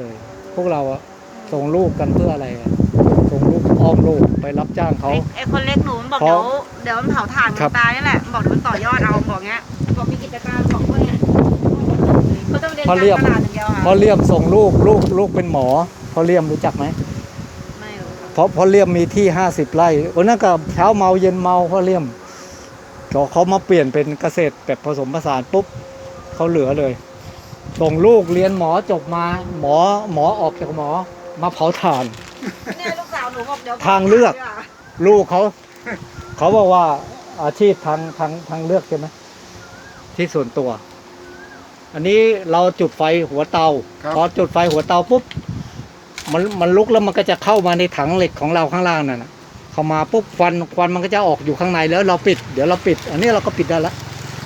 เลย พวกเราอะส่งลูกกันเพื่ออะไรอะส่งลูกอ้อมลูกไปรับจ้างเขา ไอ้ไอ้คนเล็กหนูมันบอกเพราะเดี๋ยวเดี๋ยวมันเผาถ่านครัมับ นตายนี่แหละบอกเดี๋ยวมันต่อยอดเอาบอกเงี้ยบอกมีกิจการบอกว่าเนี่ยเขาต้องเรียนพ่อการเลี่ยมตลาดอย่างเดียวพ่อค่ะเลี่ยมส่งลูกลูกลูกเป็นหมอพ่อเลี่ยมรู้จักไหมไม่รู้ค่ะเพราะพ่อเลี่ยมมีที่ห้าสิบไร่วันนั้นก็เช้าเมาเย็นเมาพ่อเลี่ยมก็เขามาเปลี่ยนเป็นเกษตรแบบผสมผสานปุ๊บเขาเหลือเลย ส่งลูกเรียนหมอจบมา หมอหมอออกจากหมอ มาเผาถ่าน เนี่ยลูกสาวหนูบอกเดี๋ยวทางเลือก ลูกเขา เขาบอกว่าอาชีพทางทางทางเลือกใช่ไหมที่ส่วนตัว อันนี้เราจุดไฟหัวเตา ครับ พอจุดไฟหัวเตาปุ๊บมันมันลุกแล้วมันก็จะเข้ามาในถังเหล็กของเราข้างล่างนั่นนะเข้ามาปุ๊บควันควันมันก็จะออกอยู่ข้างในแล้วเราปิด เดี๋ยวเราปิด อันนี้เราก็ปิดได้แล้ว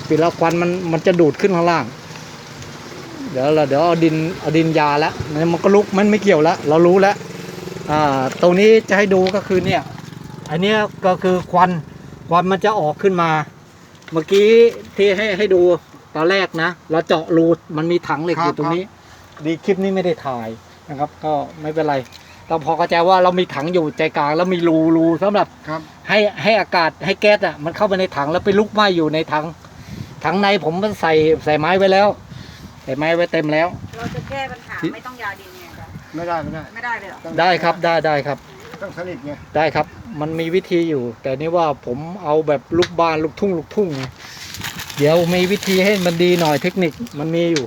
ปิดแล้วควันมันมันจะดูดขึ้นข้างล่างเดี๋ยวเราเดี๋ยวเอาดินเอาดินยาแล้วมันก็ลุกมันไม่เกี่ยวแล้วเรารู้แล้วอ่าตรงนี้จะให้ดูก็คือเนี่ยอันเนี้ยก็คือควันควันมันจะออกขึ้นมา เมื่อกี้ที่ให้ให้ดูตอนแรกนะเราเจาะรูมันมีถังเหล็กครัอบยู่ตรงนี้ ดีคลิปนี้ไม่ได้ถ่ายนะครับ ก็ไม่เป็นไรเราพอเข้าใจว่าเรามีถังอยู่ใจกลางแล้วมีรูรูสำหรับครับ ให้ให้อากาศให้แก๊สอะมันเข้าไปในถังแล้วไปลุกไหม้อยู่ในถังถังในผมมันใส่ใส่ไม้ไว้แล้ว ใส่ไม้ไว้เต็มแล้ว เราจะแก้ปัญหาไม่ต้องยาดินไงจ๊ะไม่ได้ไม่ได้ไม่ได้เลยเหรอต้องได้ครับได้ได้ครับ ต้องสนิทไงได้ครับ มันมีวิธีอยู่ แต่นี่ว่าผมเอาแบบลูกบ้านลูกทุ่งลูกทุ่งไงเดี๋ยวมีวิธีให้มันดีหน่อยเทคนิคมันมีอยู่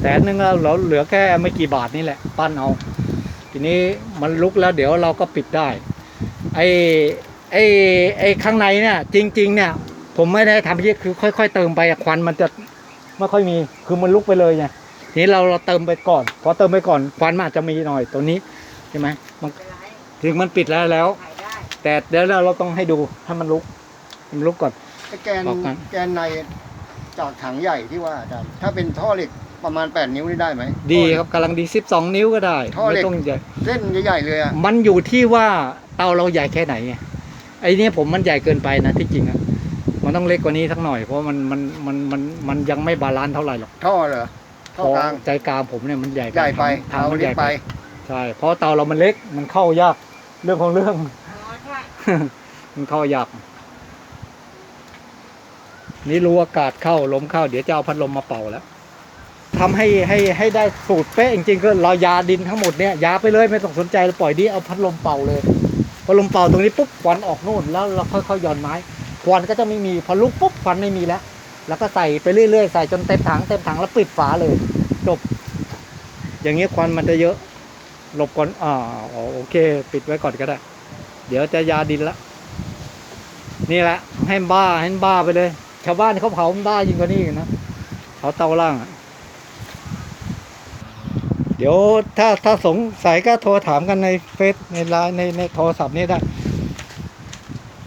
แสนหนึ่งเราเราเหลือแค่ไม่กี่บาทนี่แหละ ปั้นเอา ทีนี้มันลุกแล้วเดี๋ยวเราก็ปิดได้ ไอ้ไอ้ไอ้ข้างในเนี่ย จริง ๆ เนี่ย ผมไม่ได้ทำที่คือค่อย ๆ เติมไปอะควันมันจะ ไม่ค่อยมีคือมันลุกไปเลยไงทีนี้เราเราเติมไปก่อนพอเติมไปก่อนควันมันอาจจะมีหน่อยตัวนี้ใช่ไหมมันเป็นไรถึงมันปิดแล้วแล้วถ่ายได้แต่เดี๋ยวเราต้องให้ดูให้มันลุกให้มันลุกก่อนไอ้แกนบอกกันแกนในจากถังใหญ่ที่ว่าอาจารย์ถ้าเป็นท่อเหล็กประมาณ 8 นิ้วนี่ได้ไหม ดีครับกำลังดี 12 นิ้วก็ได้ท่อเหล็ไม่กต้องใหญ่เส้นใหญ่ๆเลยอะมันอยู่ที่ว่าเตาเราใหญ่แค่ไหนไงไอ้เนี่ยผมมันใหญ่เกินไปนะที่จริงอะ มันต้องเล็กกว่านี้สักหน่อยเพราะมันมันมันมันมันยังไม่บาลานซ์เท่าไหร่หรอกท่อเหรอท่อกลางใจกลางผมเนี่ยมันใหญ่ใหญ่ไปทางเอามันเล็ใหกญ่ไปไปใช่เพราะเตาเรามันเล็กมันเข้ายากเรื่องของเรื่องอ๋อใช่มันเข้ายากนี่รู้อากาศเข้าลมเข้า เดี๋ยวจะเอาพัดลมมาเป่าแล้วทำให้ให้ให้ได้สูตรเป๊ะจริงๆก็เรายาดินทั้งหมดเนี่ยยาไปเลยไม่ต้องสนใจเราปล่อยดิเอาพัดลมเป่าเลยพอลมเป่าตรงนี้ปุ๊บควันออกโน่นแล้วเราค่อยๆหย่อนไม้ ควันก็จะไม่มีพอลุกปุ๊บควันไม่มีแล้ว แล้วก็ใส่ไปเรื่อยๆใส่จนเต็มถังเต็มถังแล้วปิดฝาเลย จบ อย่างเงี้ยควันมันจะเยอะ หลบก่อนอ่าอ๋อโอเค ปิดไว้ก่อนก็ได้ เดี๋ยวจะยาดินละนี่แหละให้บ้าให้บ้าไปเลย ชาวบ้านเขาเผาบ้ายิ่งกว่านี้นะเผาเตาล่างอะเดี๋ยวถ้าถ้าสงสัยก็โทรถามกันในเฟซในไลน์ในในโทรศัพท์นี่ได้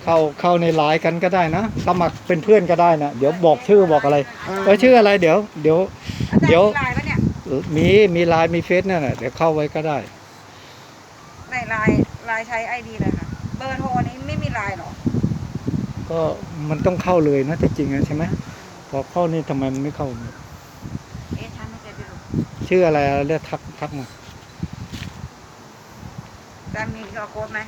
เข้าเข้าในไลน์กันก็ได้นะ สมัครเป็นเพื่อนก็ได้นะ เดี๋ยวบอกชื่อบอกอะไรเออชื่ออะไรเดี๋ยว เดี๋ยวอาจารย์เดี๋ยวมีไลน์ปะเนี่ยมีมีไลน์มีเฟซนั่นแหละเดี๋ยวเข้าไว้ก็ได้ในไลน์ไลน์ใช้ไอดีเลยค่ะ เบอร์โทรนี้ไม่มีไลน์หรอ ก็มันต้องเข้าเลยนะแต่จริงๆใช่ไหมพอเข้านี่ทำไมมันไม่เข้าเอ๊ะฉันไม่เคยไปดูชื่ออะไรอะเรียกทักทักมาแต่มี QR code ไหม